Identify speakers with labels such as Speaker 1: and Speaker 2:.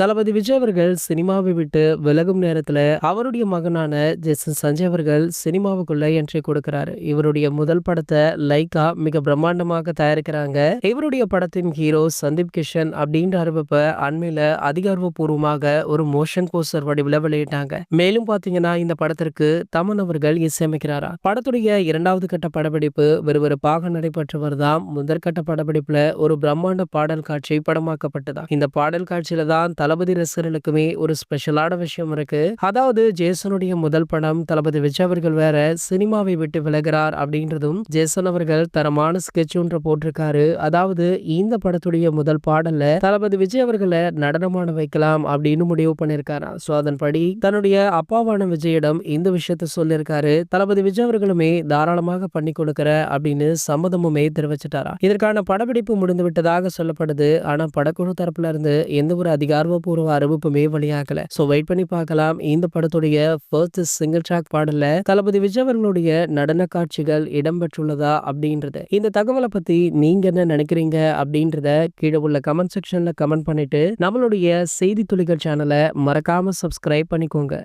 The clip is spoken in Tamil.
Speaker 1: தளபதி விஜய் அவர்கள் சினிமாவை விட்டு விலகும் நேரத்துல அவருடைய மகனான ஜெசன் சஞ்சய் அவர்கள் சினிமாவுக்குள்ள என்ட்ரி கொடுக்கிறாரு. இவருடைய முதல் படத்தை லைக்கா மிக பிரம்மாண்டமாக தயாரிக்கிறாங்க. இவருடைய படத்தின் ஹீரோ சந்தீப் கிஷன் அப்படின்ற அறிவிப்ப அண்மையில அதிகாரப்பூர்வமாக ஒரு மோஷன் போஸ்டர் வடிவில் வெளியிட்டாங்க. மேலும் பாத்தீங்கன்னா இந்த படத்திற்கு தமன் அவர்கள் இசையமைக்கிறாரா? படத்துடைய இரண்டாவது கட்ட படப்பிடிப்பு விறுவிறுப்பாக நடைபெற்று வருதாம் முதற்கட்ட படப்பிடிப்புல ஒரு பிரம்மாண்ட பாடல் காட்சி படமாக்கப்பட்டதா? இந்த பாடல் காட்சியில தான் தளபதி ரசிகர்களுக்குமே ஒரு ஸ்பெஷலான விஷயம் இருக்கு. அதாவது ஜேசனுடைய முதல் படம் தளபதி விஜய் அவர்கள் வேற சினிமாவை விட்டு விலகிறார் அப்படின்றதும் ஜேசன் அவர்கள் தரமான ஸ்கெட்ச் ஒன்று போட்டிருக்காரு. அதாவது இந்த படத்துடைய முதல் பாடல்ல தளபதி விஜய் அவர்களை நடனமான வைக்கலாம் அப்படின்னு முடிவு பண்ணிருக்காரா? சோ அதன்படி தன்னுடைய அப்பாவான விஜயிடம் இந்த விஷயத்த சொல்லியிருக்காரு தளபதி விஜய் அவர்களுமே தாராளமாக பண்ணி கொடுக்கிற அப்படின்னு சம்மதமுமே தெரிவிச்சிட்டாரா? இதற்கான படப்பிடிப்பு முடிந்து விட்டதாக சொல்லப்படுது. ஆனா படக்குழு தரப்புல இருந்து எந்த ஒரு அதிகாரமும் அதிகாரப்பூர்வ அறிவிப்புமே வெளியாகல. சோ வெயிட் பண்ணி பார்க்கலாம். இந்த படத்துடைய ஃபர்ஸ்ட் சிங்கிள் ட்ராக் பாடல தளபதி விஜய் அவர்களுடைய நடன காட்சிகள் இடம்பெற்றுள்ளதா அப்படின்றத. இந்த தகவலை பத்தி நீங்க என்ன நினைக்கிறீங்க அப்படின்றத கீழே உள்ள கமெண்ட் செக்ஷன்ல கமெண்ட் பண்ணிட்டு நம்மளுடைய செய்தி துளிகள் சேனலை மறக்காம சப்ஸ்கிரைப் பண்ணிக்கோங்க.